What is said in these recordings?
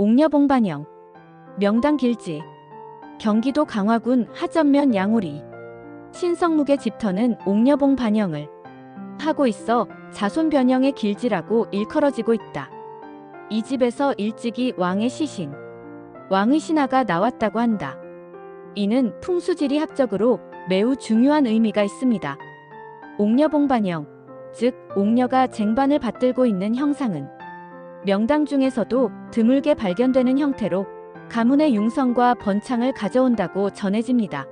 옥녀봉반영 명당 길지 경기도 강화군 하전면 양우리 신성묵의 집터는 옥녀봉 반영을 하고 있어 자손 변형의 길지라고 일컬어지고 있다. 이 집에서 일찍이 왕의 시신, 왕의 신하가 나왔다고 한다. 이는 풍수지리 합적으로 매우 중요한 의미가 있습니다. 옥녀봉 반영, 즉 옥녀가 쟁반을 받들고 있는 형상은 명당 중에서도 드물게 발견되는 형태로 가문의 융성과 번창을 가져온다고 전해집니다.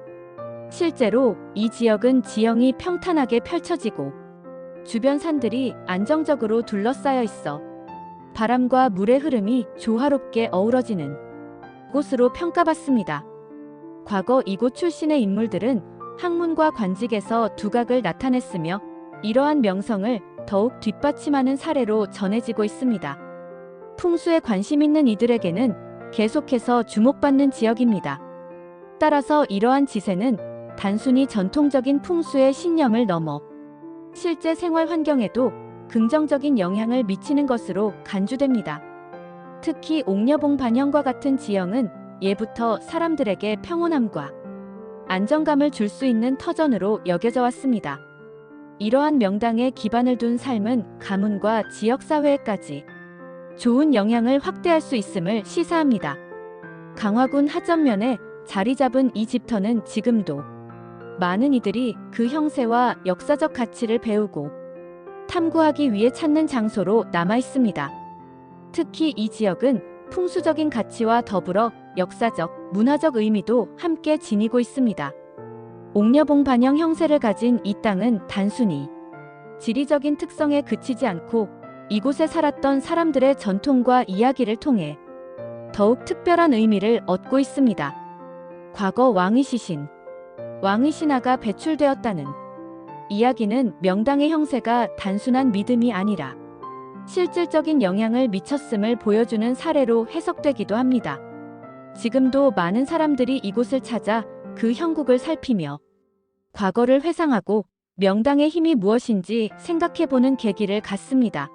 실제로 이 지역은 지형이 평탄하게 펼쳐지고 주변 산들이 안정적으로 둘러싸여 있어 바람과 물의 흐름이 조화롭게 어우러지는 곳으로 평가받습니다. 과거 이곳 출신의 인물들은 학문과 관직에서 두각을 나타냈으며 이러한 명성을 더욱 뒷받침하는 사례로 전해지고 있습니다. 풍수에 관심 있는 이들에게는 계속해서 주목받는 지역입니다. 따라서 이러한 지세는 단순히 전통적인 풍수의 신념을 넘어 실제 생활 환경에도 긍정적인 영향을 미치는 것으로 간주됩니다. 특히 옥녀봉 반영과 같은 지형은 예부터 사람들에게 평온함과 안정감을 줄 수 있는 터전으로 여겨져 왔습니다. 이러한 명당에 기반을 둔 삶은 가문과 지역사회에까지 좋은 영향을 확대할 수 있음을 시사합니다. 강화군 하전면에 자리 잡은 이 집터는 지금도 많은 이들이 그 형세와 역사적 가치를 배우고 탐구하기 위해 찾는 장소로 남아 있습니다. 특히 이 지역은 풍수적인 가치와 더불어 역사적, 문화적 의미도 함께 지니고 있습니다. 옥녀봉 반영 형세를 가진 이 땅은 단순히 지리적인 특성에 그치지 않고 이곳에 살았던 사람들의 전통과 이야기를 통해 더욱 특별한 의미를 얻고 있습니다. 과거 왕의 시신, 왕의 신하가 배출되었다는 이야기는 명당의 형세가 단순한 믿음이 아니라 실질적인 영향을 미쳤음을 보여주는 사례로 해석되기도 합니다. 지금도 많은 사람들이 이곳을 찾아 그 형국을 살피며 과거를 회상하고 명당의 힘이 무엇인지 생각해보는 계기를 갖습니다.